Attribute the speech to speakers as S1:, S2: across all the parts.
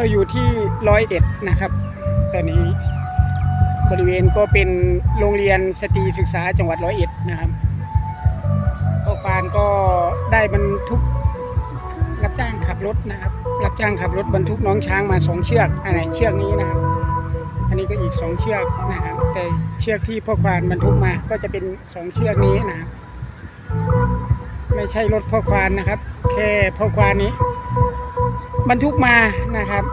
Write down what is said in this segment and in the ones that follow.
S1: เราอยู่ที่ร้อยเอ็ดนะครับ ตอนนี้บริเวณก็เป็นโรงเรียนสตรีศึกษาจังหวัดร้อยเอ็ดนะครับพ่อควานก็ได้บรรทุกรับจ้างขับรถนะครับ รับจ้างขับรถบรรทุกน้องช้างมาสองเชือกอันไหนเชือกนี้นะครับ อันนี้ก็อีกสองเชือกนะครับ แต่เชือกที่พ่อควานบรรทุกมาก็จะเป็นสองเชือกนี้นะครับไม่ใช่รถพ่อควานนะครับ แค่พ่อควานนี้ บรรทุกมานะครับ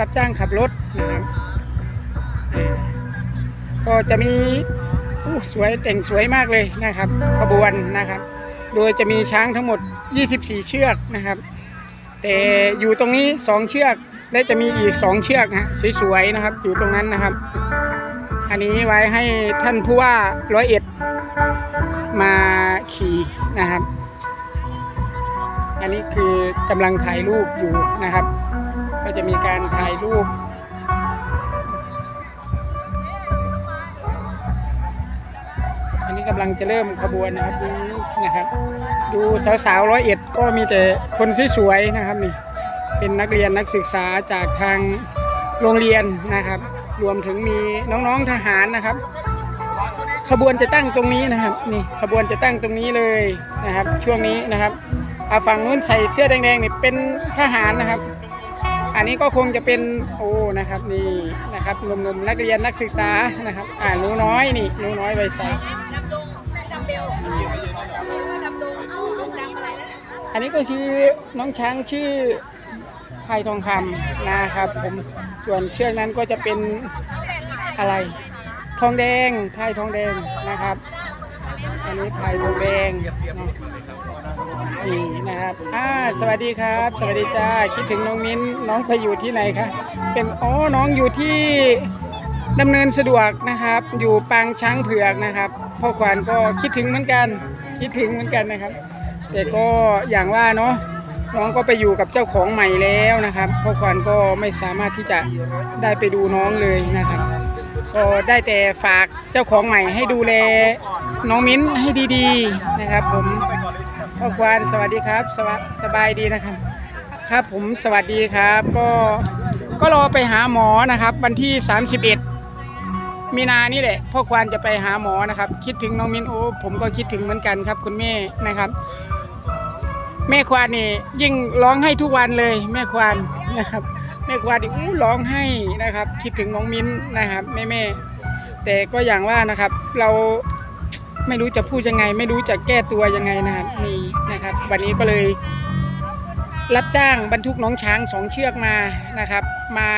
S1: รับจ้างขับรถนะครับก็จะมีสวยแต่งสวยมากเลยนะครับ ขบวนนะครับ โดยจะมีช้างทั้งหมด 24 เชือกนะครับ แต่อยู่ตรงนี้ 2 เชือกและจะมีอีก 2 เชือกฮะสวยๆนะครับ อยู่ตรงนั้นนะครับ อันนี้ไว้ให้ท่านผู้ว่าร้อยเอ็ดมาขี่นะครับ อันนี้คือกำลังถ่ายรูปอยู่นะครับ ก็จะมีการถ่ายรูป อันนี้กำลังจะเริ่มขบวนนะครับดูนะครับ ดูสาวๆร้อยเอ็ดก็มีแต่คนสวยๆนะครับนี่เป็นนักเรียนนักศึกษาจากทางโรงเรียนนะครับ รวมถึงมีน้องๆทหารนะครับ ขบวนจะตั้งตรงนี้นะครับ นี่ขบวนจะตั้งตรงนี้เลยนะครับ ช่วงนี้นะครับ อาฝั่งนู้นใส่เสื้อแดงๆนี่เป็นทหารนะครับ อันนี้ก็คงจะเป็นโอ้นะครับนี่นะครับหนุ่มๆนักเรียนนักศึกษานะครับ อ่าหนูน้อยนี่หนูน้อยใบใส่
S2: ดำดงดำเบลดำดงเอาลูกดำอะไรนะ
S1: อันนี้ก็ชื่อน้องช้างชื่อไผ่ทองคำนะครับผมส่วนเชือกนั้นก็จะเป็นอะไร ทองแดงไผ่ทองแดงนะครับ อันนี้ไผ่ทองแดงเนาะ นี่นะครับอ่าสวัสดีครับ สวัสดีจ้าคิดถึงน้องมิ้นน้องไปอยู่ที่ไหนคะเป็นอ๋อน้องอยู่ที่ดำเนินสะดวกนะครับ อยู่ปางช้างเผือกนะครับพ่อขวัญก็คิดถึงเหมือนกัน คิดถึงเหมือนกันนะครับ แต่ก็อย่างว่าเนาะน้องก็ไปอยู่กับเจ้าของใหม่แล้วนะครับพ่อควันก็ไม่สามารถที่จะได้ไปดูน้องเลยนะครับ ก็ได้แต่ฝากเจ้าของใหม่ให้ดูแลน้องมิ้นให้ดีๆนะครับ ผม พ่อควานสวัสดีครับสวสสบายดีนะครับ ครับผมสวัสดีครับ ก็ก็รอไปหาหมอนะครับ วันที่ 31 มีนานี่แหละพ่อควานจะไปหาหมอนะครับ คิดถึงน้องมินโอ้ผมก็คิดถึงเหมือนกันครับ คุณแม่นะครับ แม่ควานนี่ยิ่งร้องให้ทุกวันเลย แม่ควานนะครับแม่ควานนี่อู้ร้องให้นะครับ คิดถึงน้องมิ้นนะครับแม่แม่แต่ก็อย่างว่านะครับเราไม่รู้จะพูดยังไง ไม่รู้จะแก้ตัวยังไงนะครับนี่ นะครับ วันนี้ก็เลยรับจ้างบรรทุกน้องช้างสองเชือกมานะครับ มา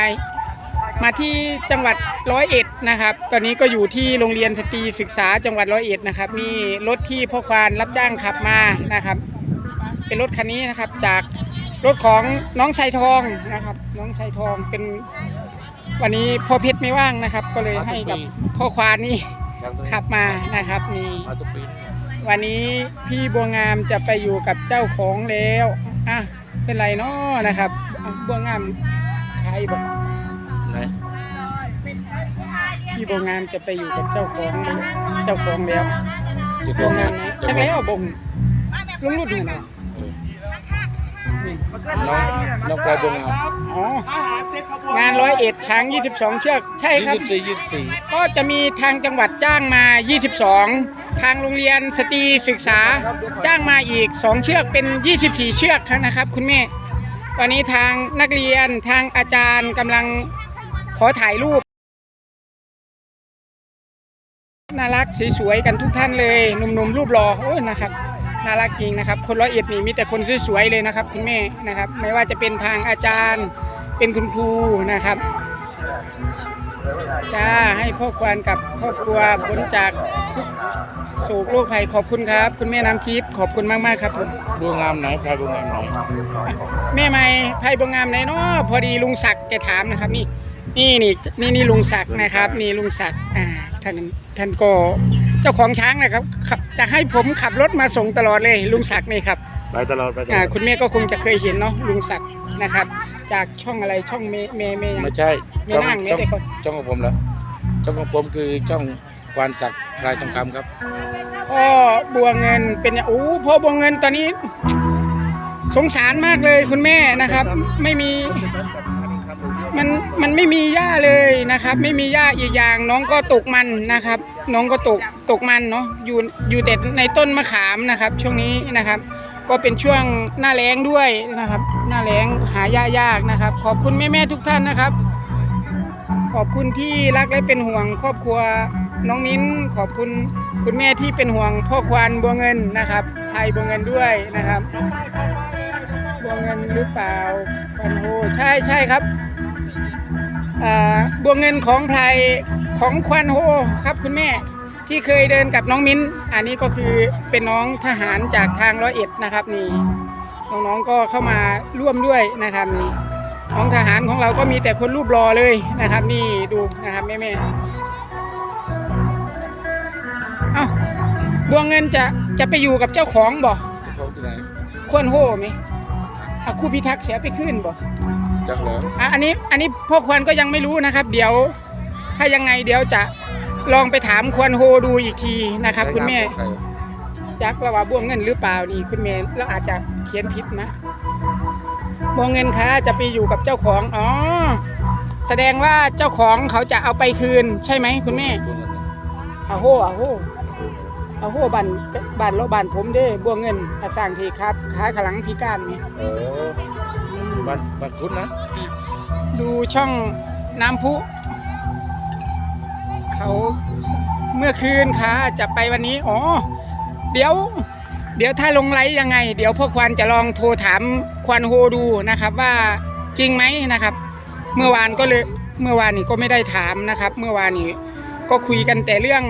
S1: มาที่จังหวัดร้อยเอ็ดนะครับ ตอนนี้ก็อยู่ที่โรงเรียนสตรีศึกษาจังหวัดร้อยเอ็ดนะครับนี่รถที่พ่อควานรับจ้างขับมานะครับ เป็นรถคันนี้นะครับจากรถของน้องชายทองนะครับ น้องชายทองเป็นวันนี้พ่อเพชรไม่ว่างนะครับ ก็เลยให้กับพ่อควานนี่ขับมานะครับนี่
S3: มาทุกปี
S1: วันนี้พี่บัวงามจะไปอยู่กับเจ้าของแล้วอะเป็นไรเนาะนะครับอะบัวงามใครบอก
S3: ไหน
S1: พี่บัวงามจะไปอยู่กับเจ้าของแล้วเจ้าของแล้ว
S3: จุด
S1: บัวงามไหนจักแล้วบงลุงรุ่นนี่นะนี่
S3: น้องน้องปลายบงงาม
S1: อ๋องานร้อยเอ็ดช้าง22 เชือก ใช่
S3: ยี่
S1: ครับ
S3: สิบสี่ยี่สิบสี่
S1: ก็จะมีทางจังหวัดจ้างมา 22 ทางโรงเรียนสตรีศึกษาจ้างมาอีก 2 เชือกเป็น 24 เชือกนะครับ คุณแม่ ตอนนี้ทางนักเรียนทางอาจารย์กำลังขอถ่ายรูปน่ารักสวยๆกันทุกท่านเลยหนุ่มๆรูปหล่อโอ้ยนะครับน่ารักจริงนะครับ คนร้อยเอ็ดนี่มีแต่คนสวยๆเลยนะครับ คุณแม่นะครับ ไม่ว่าจะเป็นทางอาจารย์เป็นคุณครูนะครับ จ้าให้พ่อควานกับครอบครัวพ้นจากทุกโศกโรคภัยขอบคุณครับ คุณแม่น้ำทิพย์ขอบคุณมากๆครับผม
S3: บวงงามไหนปลายบวงงามไหน
S1: แม่ไม่ไพ่บงงามไหนเนาะพอดีลุงศักดิ์แกถามนะครับ นี่นี่นี่นี่นี่ลุงศักดิ์นะครับ นี่ลุงศักดิ์อ่าท่านท่านก็เจ้าของช้างนะครับขับจะให้ผมขับรถมาส่งตลอดเลยลุงศักดิ์นี่ครับ
S3: ไปตลอดไปตล
S1: อ่า
S3: อด
S1: คุณแม่ก็คงจะเคยเห็นเนาะลุงศักดิ์ นะครับ จากช่องอะไรช่องเมเมเมยัง
S3: ไม่ใช่
S1: ไม่
S3: ช่อง
S1: นั่งไม่
S3: ช่อง
S1: ได้คน
S3: ช่องของผมแล้วช่องของผมคือช่องควานศักดิ์พลายทองคำครับ
S1: พ่อบัวเงินเป็นโอ้พ่อบัวเงินตอนนี้ สงสารมากเลยคุณแม่นะครับ ไม่มี มันมันไม่มีหญ้าเลยนะครับ ไม่มีหญ้าอีกอย่างน้องก็ตกมันนะครับ น้องก็ตกตกมันเนาะอยู่อยู่แต่ในต้นมะขามนะครับ ช่วงนี้นะครับ ก็เป็นช่วงหน้าแล้งด้วยนะครับ หน้าแล้งหาหญ้ายากนะครับ ขอบคุณแม่ๆทุกท่านนะครับ ขอบคุณที่รักและเป็นห่วงครอบครัวน้องมิ้นขอบคุณคุณแม่ที่เป็นห่วงพ่อควานบัวเงินนะครับไทยบัวเงินด้วยนะครับบัวเงินหรือเปล่าปันโฮใช่ใช่ครับอ่าบัวเงินของไทยของควันโฮครับคุณแม่ ที่เคยเดินกับน้องมิ้น อันนี้ก็คือเป็นน้องทหารจากทางร้อยเอ็ดนะครับนี่น้องๆก็เข้ามาร่วมด้วยนะครับนี่น้องทหารของเราก็มีแต่คนรูปรอเลยนะครับ นี่ดูนะครับแม่ๆเอ้าบัวเงินจะจะไปอยู่กับเจ้าของบ่
S3: ของที่ไหน
S1: ควรโฮไหมอะครู่พิทักษ์เสียไปขึ้นบ่
S3: จักเหรอ
S1: อะอันนี้อันนี้พ่อควรก็ยังไม่รู้นะครับ เดี๋ยว ถ้ายังไงเดี๋ยวจะ ลองไปถามควรโฮดูอีกทีนะครับ คุณแม่
S3: ใคร
S1: จักระว่าบ่วงเงินหรือเปล่านี่คุณแม่เราอาจจะเขียนผิดนะบ่วงเงินคะจะไปอยู่กับเจ้าของอ๋อแสดงว่าเจ้าของเขาจะเอาไปคืน ใช่ไหมคุณแม่
S3: ตัวเงินเนี่ย
S1: เอาโฮเอาโฮเอาโฮบันบันโลบันผมเด้บ่วงเงินอาสร้างทีครับขาขลังที่ก้านนี่
S3: เออบ้านบ้านคุณนะ
S1: ดูช่องน้ำพุ เขาเมื่อคืนค่ะ จะไปวันนี้ อ๋อ เดี๋ยว เดี๋ยวถ้าลงไลฟ์ยังไง เดี๋ยวพ่อควานจะลองโทรถามควานโฮดูนะครับว่าจริงไหมนะครับ เมื่อวานก็เลยเมื่อวานนี้ก็ไม่ได้ถามนะครับ เมื่อวานนี้ก็คุยกันแต่เรื่อง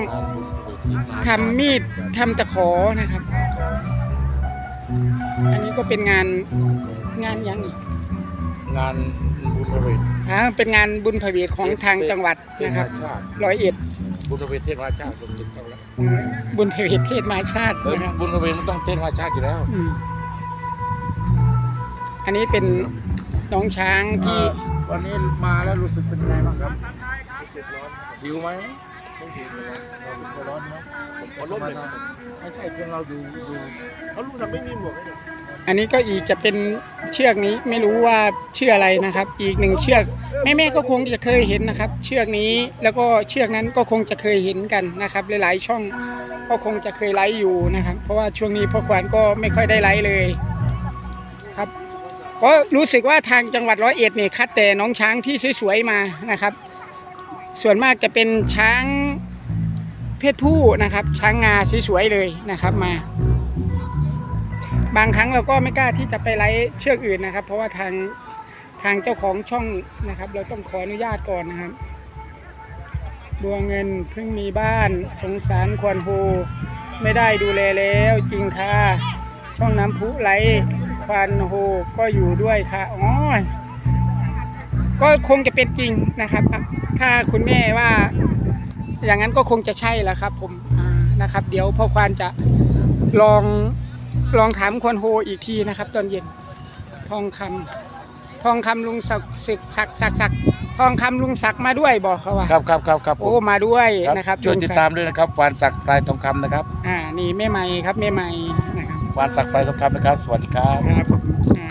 S1: ทำมีดทำตะขอนะครับ อันนี้ก็เป็นงานงานยังอีก
S3: งานบุญประเวท
S1: อ่าเป็นงานบุญพระเวทของทางจังหวัด
S3: เทศ
S1: นะครับ
S3: มหาชาติ
S1: ร้อยเอ็ด
S3: บุญประเวทเทศมหาชาติผมติดต้องแล้ว
S1: อืมบุญพระเวทเทศมาชาติ
S3: เออ
S1: นะครับ
S3: บุญประเวทมันต้องเทศมหาชาติอยู่แล้ว
S1: อืมอันนี้เป็นน้องช้างที่
S3: วันนี้มาแล้วรู้สึกเป็นไงบ้างครับรู้สึกร้อนหิวไหมไม่หิวเราร้อนไหมผมร้อนเลยไม่ใช่เพียงเราดูดูเขารู้สึกไม่มีหมวกเลย
S1: อันนี้ก็อีกจะเป็นเชือกนี้ไม่รู้ว่าเชือกอะไรนะครับ อีกหนึ่งเชือกแม่ๆก็คงจะเคยเห็นนะครับ เชือกนี้แล้วก็เชือกนั้นก็คงจะเคยเห็นกันนะครับ หลายๆช่องก็คงจะเคยไลฟ์อยู่นะครับ เพราะว่าช่วงนี้พ่อควานก็ไม่ค่อยได้ไลฟ์เลยครับก็รู้สึกว่าทางจังหวัดร้อยเอ็ดเนี่ยคัดแต่น้องช้างที่สวยๆมานะครับ ส่วนมากจะเป็นช้างเพศผู้นะครับ ช้างงาสวยๆเลยนะครับมา บางครั้งเราก็ไม่กล้าที่จะไปไล่เชือกอื่นนะครับ เพราะว่าทางทางเจ้าของช่องนะครับ เราต้องขออนุญาตก่อนนะครับ บัวเงินเพิ่งมีบ้าน สงสารควรโฮไม่ได้ดูแลแล้วจริงค่ะ ช่องน้ำพุไหลควานโฮก็อยู่ด้วยค่ะอ๋อก็คงจะเป็นจริงนะครับ ถ้าคุณแม่ว่าอย่างนั้นก็คงจะใช่แล้วครับ ผมนะครับ เดี๋ยวพ่อควานจะลอง ลองถามควรโฮอีกทีนะครับ ตอนเย็น ทองคำทองคำลุงศักดิ์ศึกศักดิ์ศักดิ์ศักดิ์ทองคำลุงศักดิ์มาด้วยบอกเขาว่า
S3: ครับครับครับครับ
S1: โอ้มาด้วยนะครับ
S3: ช่วย
S1: ลุง
S3: ติด
S1: ศักดิ์
S3: ตามด้วยนะครับฟานศักดิ์ปลายทองคำนะครับ
S1: อ่านี่แม่ใหม่ครับแม่ใหม่นะครับ
S3: ฟานศักดิ์ปลายทองคำนะครับ สวัสดีครับ
S1: ครับอ่า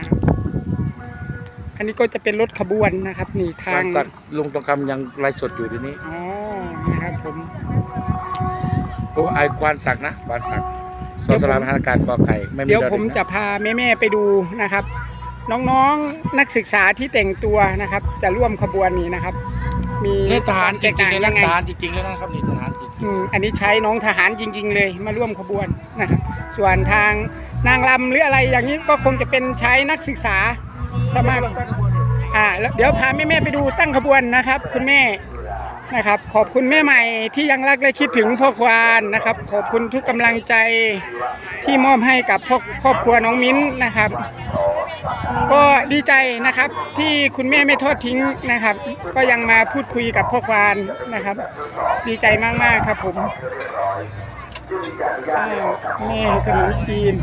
S1: อันนี้ก็จะเป็นรถขบวนนะครับ นี่ทา
S3: ฟางนศักดิ์ลุงทองคำยังไลฟ์สดอยู่ทีนี้
S1: อ๋อนะครับผม
S3: โอ้ไอควานศักดิ์นะควานศัก ดิ์สอสลามหาการกอไก่ไม่มี
S1: เดี๋ยว
S3: ดอ
S1: ผม
S3: เด็กน
S1: จะพาแม่ๆไปดูนะครับ น้องๆนักศึกษาที่แต่งตัวนะครับ จะร่วมขบวนนี้นะครับ มี
S3: นี่ทหารจริงๆเลย
S1: ยั
S3: นะ
S1: ไง
S3: ทหารจริงๆเลยนะครับนี่ทหารจริง
S1: อืมอันนี้ใช้น้องทหารจริง ๆ เลยมาร่วมขบวนนะครับส่วนทางนางรำหรืออะไรอย่างนี้ก็คงจะเป็นใช้นักศึกษาสมัครอ่าแล้วเดี๋ยวพาแม่ๆไปดูตั้งขบวนนะครับ คุณแม่ นะครับ ขอบคุณแม่ใหม่ที่ยังรักและคิดถึงพ่อควานนะครับ ขอบคุณทุกกำลังใจที่มอบให้กับพ่อครอบครัวน้องมิ้นนะครับ ก็ดีใจนะครับที่คุณแม่ไม่ทอดทิ้งนะครับ ก็ยังมาพูดคุยกับพ่อควานนะครับ ดีใจมากๆครับผมแม่ขนมจีน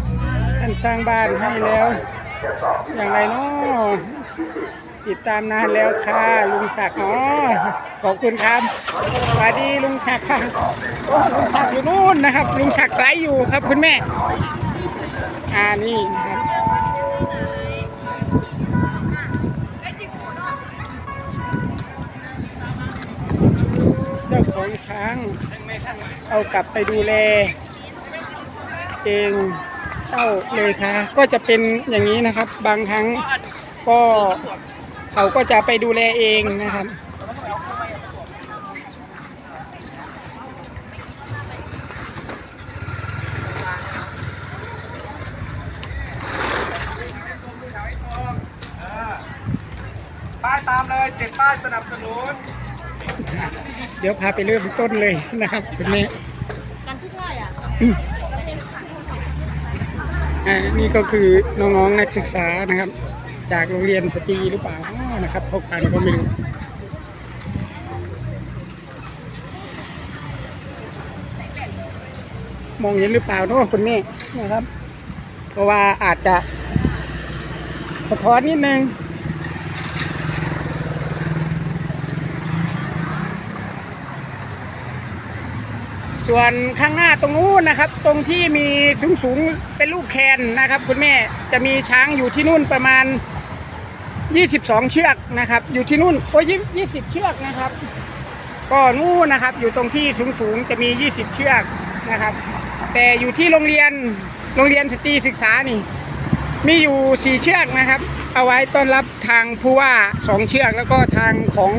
S1: ท่านสร้างบ้านให้แล้ว อย่างไรเนาะ ติดตามนานแล้วค่ะลุงศักดิ์อ๋อขอบคุณครับสวัสดีลุงศักดิ์ค่ะลุงศักดิ์อยู่นู่นนะครับ ลุงศักดิ์ไลฟ์อยู่ครับคุณแม่อ่านี่นะครับเจ้าของช้างเอากลับไปดูแล เองเศร้าเลยค่ะ ก็จะเป็นอย่างนี้นะครับ บางครั้งก็ เขาก็จะไปดูแลเองนะครับ
S4: ป้ายตามเลยเจ็ดป้ายสนับสนุน
S1: เดี๋ยวพาไปเริ่มต้นเลยนะครับคุณแม่
S2: กันทุกท่ายอะ
S1: อ่านี่ก็คือน้องๆนักศึกษานะครับ จากโรงเรียนสตรีหรือเปล่าอ้อ นะครับพกกันก็ไม่รู้มองเห็นหรือเปล่าเนาะคุณแม่นะครับ เพราะว่าอาจจะ สะท้อนนิดนึงส่วนข้างหน้าตรงนู้นนะครับ ตรงที่มีสูงสูงๆเป็นรูปแคนนะครับ คุณแม่จะมีช้างอยู่ที่นู่นประมาณ 22 เชือกนะครับ อยู่ที่นู่นโอ้ย20 เชือกนะครับ ก็นู่นนะครับ อยู่ตรงที่สูงสูงๆจะมี 20 เชือกนะครับ แต่อยู่ที่โรงเรียนโรงเรียนสตรีศึกษานี่ มีอยู่ 4 เชือกนะครับ เอาไว้ต้อนรับทางผู้ว่า 2 เชือกแล้วก็ทางของ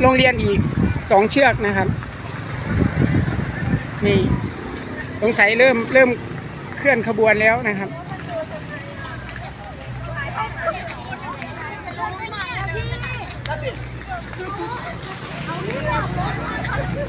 S1: โรงเรียนอีก 2 เชือกนะครับ นี่สงสัยเริ่มเริ่มเคลื่อนขบวนแล้วนะครับ ง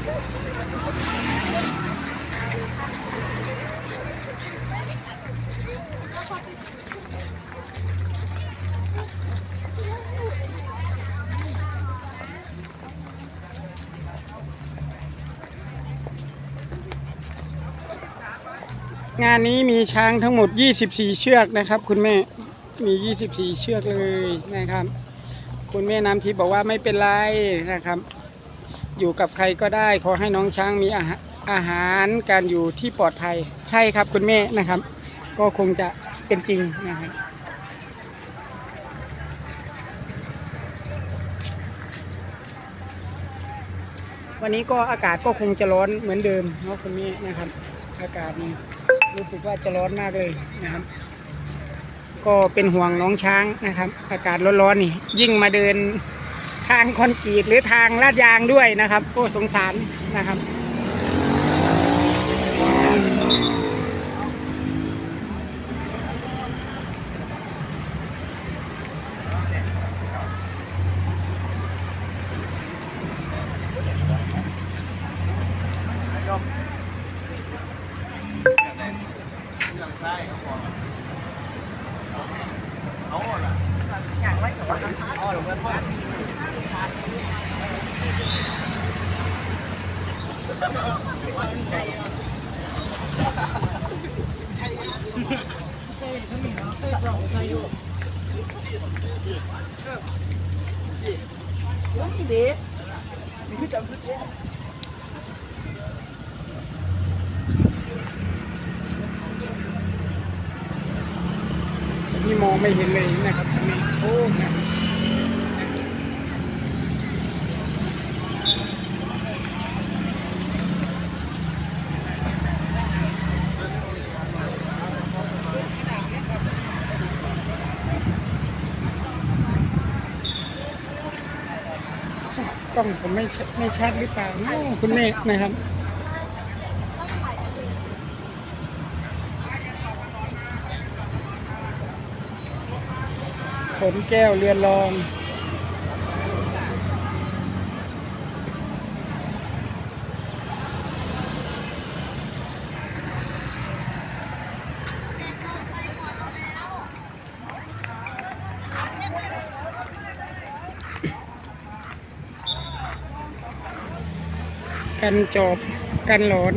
S1: านนี้มีช้างทั้งหมด 24 เชือกนะครับ คุณแม่ มี 24 เชือกเลยนะครับ คุณแม่น้ำทิพย์บอกว่าไม่เป็นไรนะครับ อยู่กับใครก็ได้ ขอให้น้องช้างมีอาหารอาหารการอยู่ที่ปลอดภัยใช่ครับคุณแม่นะครับ ก็คงจะเป็นจริงนะครับวันนี้ก็อากาศก็คงจะร้อนเหมือนเดิมเนาะคุณแม่นะครับ อากาศนี่รู้สึกว่าจะร้อนมากเลยนะครับ ก็เป็นห่วงน้องช้างนะครับ อากาศร้อนๆนี่ ยิ่งมาเดิน ทางคอนกรีตหรือทางลาดยางด้วยนะครับ ก็สงสารนะครับ นี่มองไม่เห็นเลยนะครับนี่โอ้นะกล้องผม ไม่ชัดไม่ชัดหรือเปล่าเนาะคุณแม่นะครับ ฝนแก้วเรือนรอง กันจอบกันหลอน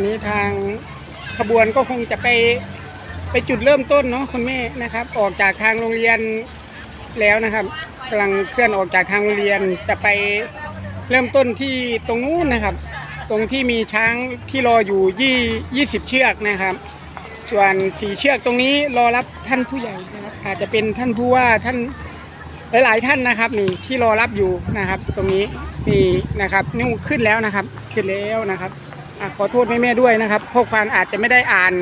S4: อ
S1: นนี้ทางขบวนก็คงจะไปไปจุดเริ่มต้นเนาะคุณแม่นะครับ ออกจากทางโรงเรียนแล้วนะครับกำลังเคลื่อนออกจากทางโรงเรียนจะไปเริ่มต้นที่ตรงนู้นนะครับ ตรงที่มีช้างที่รออยู่ยี่ยี่สิบเชือกนะครับ ส่วนสีเชือกตรงนี้รอรับท่านผู้ใหญ่นะครับอาจจะเป็นท่านผู้ว่าท่านหลาย ๆ ท่านนะครับนี่ที่รอรับอยู่นะครับ ตรงนี้นี่นะครับนิ้วขึ้นแล้วนะครับ ขึ้นแล้วนะครับ อะขอโทษแม่ๆด้วยนะครับพ่อควานอาจจะไม่ได้อ่าน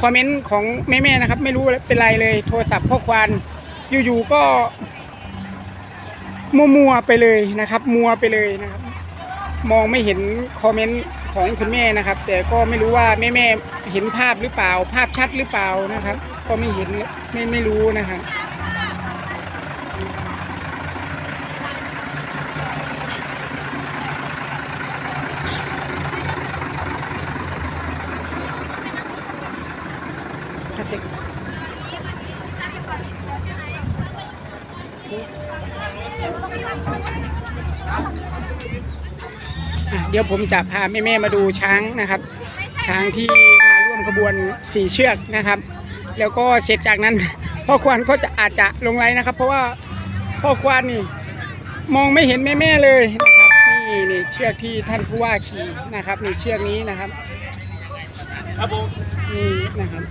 S1: คอมเมนต์ของแม่ๆนะครับ ไม่รู้เป็นไรเลย โทรศัพท์พ่อควานอยู่ๆก็ มัวๆไปเลยนะครับ มัวไปเลยนะครับ มองไม่เห็นคอมเมนต์ของคุณแม่นะครับ แต่ก็ไม่รู้ว่าแม่แม่เห็นภาพหรือเปล่า ภาพชัดหรือเปล่านะครับ ก็ไม่เห็นไม่ไม่รู้นะครับ ดี๋ยวผมจะพาแม่แม่ๆมาดูช้างนะครับ ช้างที่มาร่วมขบวนสี่เชือกนะครับ แล้วก็เสร็จจากนั้นพ่อควานก็จะอาจจะลงไลน์นะครับ เพราะว่าพ่อควานนี่มองไม่เห็นแม่แม่ๆเลยนะครับนี่นี่เชือกที่ท่านผู้ว่าขี่นะครับนี่เชือกนี้นะครับ
S3: ครับผม
S1: นี่นะครับ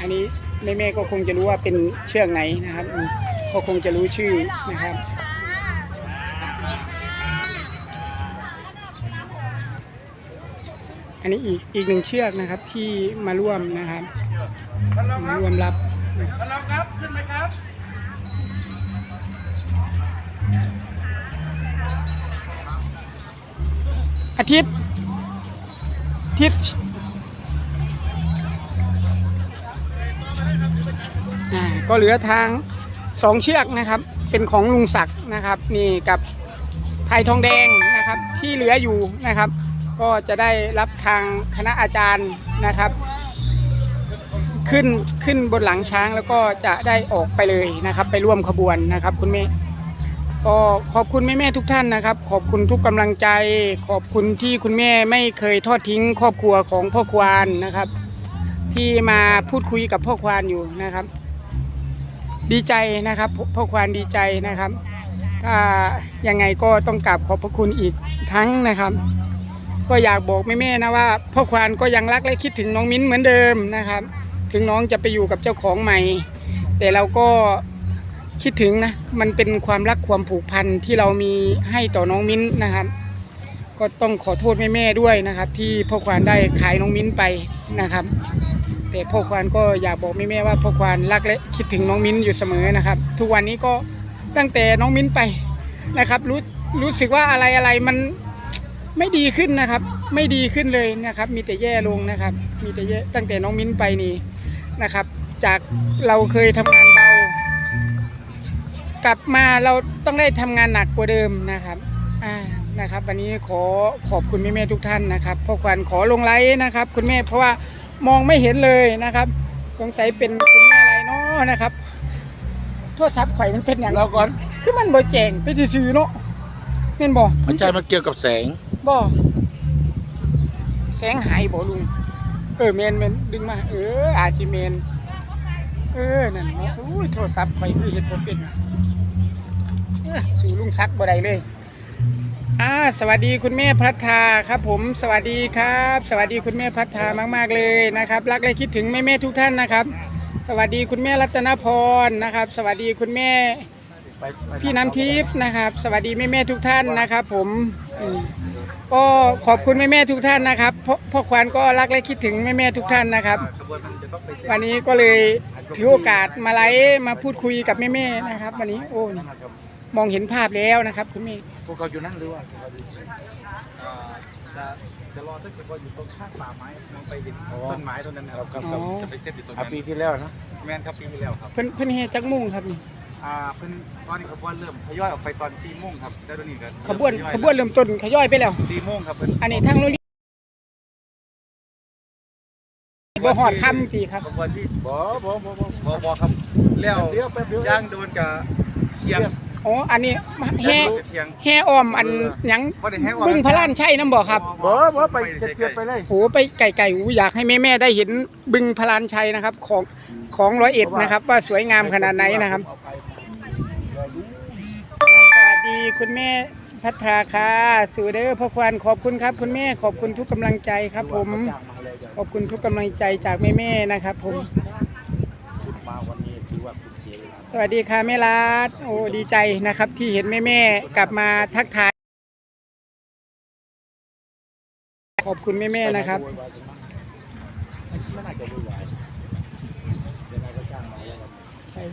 S1: อันนี้แม่แม่ๆก็คงจะรู้ว่าเป็นเชือกไหนนะครับอืมก็คงจะรู้ชื่อนะครับ อันนี้อีกอีกหนึ่งเชือกนะครับที่มาร่วมนะครับ
S4: ท่านรองค
S1: มา
S4: รับ
S1: ร่วมรับ
S4: ท่านรองครับขึ้นไหมครับ
S1: อาทิตย์อาทิตย์อ่าก็เหลือทางสองเชือกนะครับ เป็นของลุงศักดิ์นะครับ นี่กับไทยทองแดงนะครับ ที่เหลืออยู่นะครับ ก็จะได้รับทางคณะอาจารย์นะครับ ขึ้นขึ้นบนหลังช้างแล้วก็จะได้ออกไปเลยนะครับ ไปร่วมขบวนนะครับ คุณแม่ก็ขอบคุณแม่ๆทุกท่านนะครับ ขอบคุณทุกกำลังใจ ขอบคุณที่คุณแม่ไม่เคยทอดทิ้งครอบครัวของพ่อควานนะครับ ที่มาพูดคุยกับพ่อควานอยู่นะครับ ดีใจนะครับพ่อพ่อควานดีใจนะครับถ้ายังไงก็ต้องกราบขอบพระคุณอีกครั้งนะครับ ก็อยากบอกแม่ๆนะว่าพ่อควานก็ยังรักและคิดถึงน้องมิ้นเหมือนเดิมนะครับ ถึงน้องจะไปอยู่กับเจ้าของใหม่ แต่เราก็คิดถึงนะมันเป็นความรักความผูกพันที่เรามีให้ต่อน้องมิ้นนะครับ ก็ต้องขอโทษแม่ๆด้วยนะครับ ที่พ่อควานได้ขายน้องมิ้นไปนะครับ แต่พ่อควานก็อยากบอกแม่ๆว่าพ่อควานรักและคิดถึงน้องมิ้นอยู่เสมอนะครับ ทุกวันนี้ก็ตั้งแต่น้องมิ้นไปนะครับ รู้รู้สึกว่าอะไรอะไรมัน ไม่ดีขึ้นนะครับ ไม่ดีขึ้นเลยนะครับ มีแต่แย่ลงนะครับ มีแต่แย่ตั้งแต่น้องมิ้นไปนี่นะครับ จากเราเคยทำงานเบากลับมาเราต้องได้ทำงานหนักกว่าเดิมนะครับอ่านะครับ วันนี้ขอขอบคุณแม่ทุกท่านนะครับพ่อควันขอลงไลน์นะครับ คุณแม่เพราะว่ามองไม่เห็นเลยนะครับ สงสัยเป็นคุณแม่อะไรเนาะนะครับโทรศัพท์ข่มันเป็นอย่าง
S3: เราก่อน
S1: คือมันบ่แจงไปซื่อเนาะ เห็นบ่
S3: อาจารย์มันเกี่ยวกับแสง
S1: บ่แสงหายบ่ลุงเออเมนเมนดึงมา เอออาชิเมนเออนั่นเนาะอุ้ยโทรศัพท์ข่อยคือเฮ็ดบ่เป็นเอ้อสู่ลุงซักบ่ได้เลยอ่าสวัสดีคุณแม่พัฒนาครับผมสวัสดีครับ สวัสดีคุณแม่พัฒนามาก ๆเลยนะครับรักและคิดถึงแม่ๆทุกท่านนะครับ สวัสดีคุณแม่รัตนพรนะครับ สวัสดีคุณแม่
S3: ไปไป
S1: พี่น้ำทิพย์นะครับ สวัสดีแม่ๆทุกท่านนะครับ ผมอืมก็ขอบคุณแม่ๆทุกท่านนะครับพ่อพ่อควานก็รักและคิดถึงแม่ๆทุกท่านนะครับ
S4: ขบวนมันจะต้องไปเซ็น
S1: วันนี้ก็เลยถือโอกาสมาไลฟ์มาพูดคุยกับแม่ๆนะครับ วันนี้โอ้นี่มองเห็นภาพแล้วนะครับคุณแม่
S3: พวกเขาอยู่นั่นหรือว่าพวกเขาอยู่
S4: จะจะรอสักคนอยู่ตรงข้างป่าไม้มองไปเห็น
S3: อ๋อ
S4: ต้นไม้ต้นนั้นนะครับ
S3: ครับ
S1: อ๋อ
S4: จะไปเซตอยู่ตรง
S3: อะ
S4: นั้น
S3: ปีที่แล้วนะ
S4: แมนครับปีที่แล้วครับ
S1: เพิ่นเพิ่นเฮจักมุ่งครับนี่
S4: อ่าเพิ่นตอนนี้ขบวนเริ่มทยอยออกไปตอน4โมงครับแต่ตอนนี้ก็
S1: ขบวนขบวนเริ่มต้นขย่อยไปแล้ว
S4: 4โมงครับเพิ่น
S1: อันนี้ทางโรงเรียนบ่ฮอดค่ำจีครับ
S4: ขบวนที่
S3: บ่บ่บ่บ่
S4: บอบอครับแล้ว
S3: เดี๋ยวแป๊บเดียว
S4: ย่างโดนกับเทียง
S1: อ๋ออันนี้แห่
S4: เทียง
S1: แห่อ้อมอันหยัง
S4: บ่ได้แห้งว่า
S1: บึงพระล้านชัยน้ำบ่ครับ
S3: บ่บ่ไปจะเทียบไปเลย
S1: โหไปไก่ๆอูอยากให้แม่ๆได้เห็นบึงพระล้านชัยนะครับ ของของร้อยเอ็ดนะครับ ว่าสวยงามขนาดไหนนะครับ คุณแม่พัทราค่ะสูเดอร์พ่อควานขอบคุณครับ คุณแม่ขอบคุณทุกกำลังใจครับ ผมขอบคุณทุกกำลังใจจากแม่ๆนะครับ ผม
S3: มาวันนี้ถือว่าคุณเสียเวลา
S1: สวัสดีค่ะแม่รัดโอ้ดีใจนะครับ ที่เห็นแม่ๆกลับมาทักทาย ขอบคุณแม่ๆนะครับ
S3: ไม่น่าจะวุ่นวายยังไงก็จ้างมาแล้วกันเอา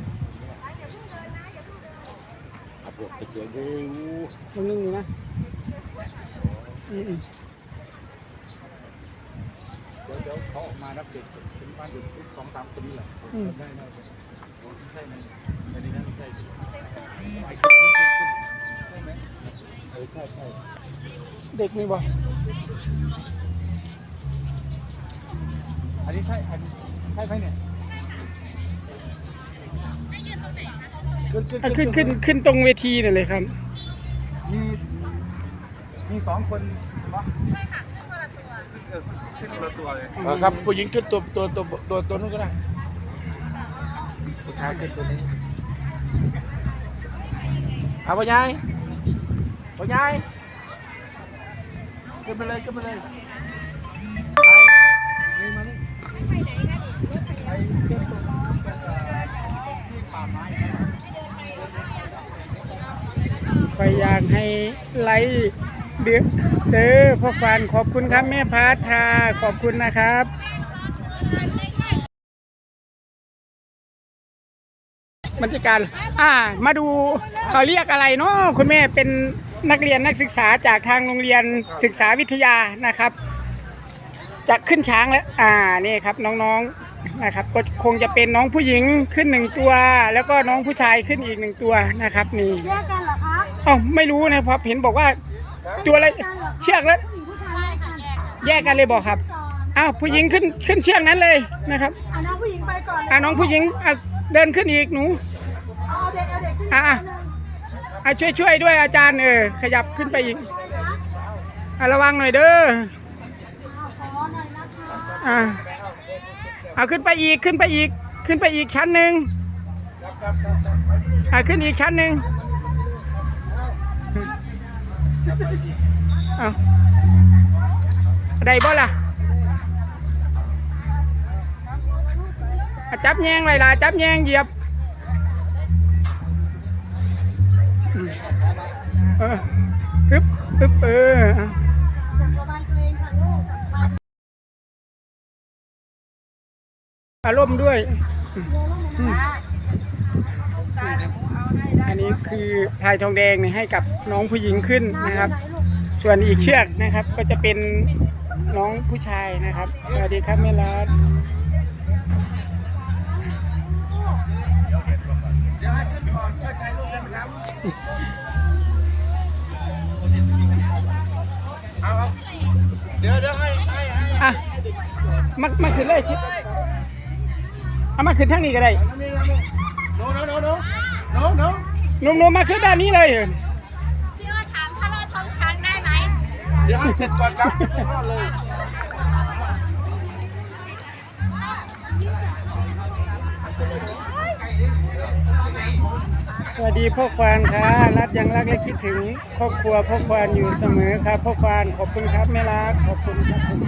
S3: พวกไปเจอดู
S1: ตรงนึงอยู่นะอืม
S4: เดี๋ยวเดี๋ยวเขาออกมารับเด็กเป็นบ้านเด็กสองสามคนนี่แหละ
S1: ๆอืม
S4: ได้ได้ใช่ไหมอันนี้นั่นใช่
S3: เออใช่ใช่
S1: เด็กนี่บอก
S4: อันนี้ใช่อันนี้ใช่ไหมเนี่ย
S3: ขึ้นขึ้น
S1: อะขึ้นขึ้นขึ้นตรงเวทีนี่เลยครับ
S4: มีมีสองคนวะใช่ค่ะขึ้นคนละตัวเออขึ้นคนละตัวเลย
S3: เอาครับผู้หญิงขึ้นตัวตัวตัวตัวตัวนู้นก็ได้ผู้ชายขึ้นตัวนี้เอาพ่อใหญ่พ่อใหญ่ขึ้นไปเลยขึ้นไปเลย
S1: คอยอยากให้ไลค์เดือเด้อพ่อควานขอบคุณครับแม่พัทาขอบคุณนะครับบรรยากาศอ่า มาดูเขาเรียกอะไรเนาะคุณแม่เป็นนักเรียนนักศึกษาจากทางโรงเรียนศึกษาวิทยานะครับ จะขึ้นช้างแล้ว อ่า นี่ครับน้องๆ นะครับ ก็คงจะเป็นน้องผู้หญิงขึ้นหนึ่งตัว แล้วก็น้องผู้ชายขึ้นอีกหนึ่งตัวนะครับนี่
S2: แยกกันเหรอคะ
S1: อ้าไม่รู้นะครับเห็นบอกว่าตัวอะไรเชือกแล้ว
S2: ผู้ชายค่ะแยก
S1: แยกกันเลยบอกครับอ้าวผู้หญิงขึ้นขึ้นเชือกนั้นเลยนะครับ
S2: เอาน้องผู้หญิงไปก่อนเลย
S1: อ่าน้องผู้หญิงอะเดินขึ้นอีกหนู
S2: เอาเด็กเอาเด็กขึ้น
S1: อะ
S2: อีกคนหนึ่ง
S1: อะช่วยช่วยด้วยอาจารย์เออขยับขึ้นไปอีกอะระวังหน่อยเด้อ
S2: เอาขอหน่อยนะคะ
S1: อ่าเอาขึ้นไปอีกขึ้นไปอีกขึ้นไปอีกชั้นหนึ่งอ่าขึ้นอีกชั้นหนึ่ง เอาได้บ่ล่ะอะจับแยงเลยล่ะจับแยงเหยียบเออปึ๊บอึ๊บเอออารมณ์ด้วย อืมอันนี้คือพลายทองแดงเนี่ยให้กับน้องผู้หญิงขึ้นนะครับ
S2: ไหนลูก
S1: ส่วนอีกเชือกนะครับก็จะเป็นน้องผู้ชายนะครับ สวัสดีครับแม่รัด
S3: เอาเอาเดี๋ยวเดี๋ยวให้ให้ให้
S1: อะมามาขึ้นเลยเอามาขึ้นทางนี้ก็ได้
S3: โน้โน้โน้โน้โน้โน้
S1: หนุ่มๆมาขึ้นด้านนี้เลย
S2: พี่ว่าถามถ้ารอท้องช้างได้ไหม
S3: เดี๋ยวให้เสร็จก่อนครับรอดเลย
S1: สวัสดีพ่อควานค่ะรัดยังรักและคิดถึงครอบครัวพ่อควานอยู่เสมอครับพ่อควานขอบคุณครับแม่รักขอบคุณครับผม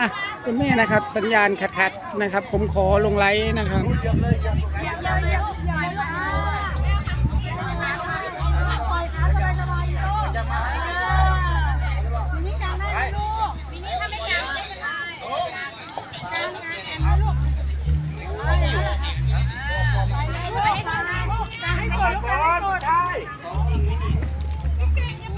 S1: อะคุณแม่นะครับ สัญญาณขัดๆนะครับ ผมขอลงไลน์นะครับ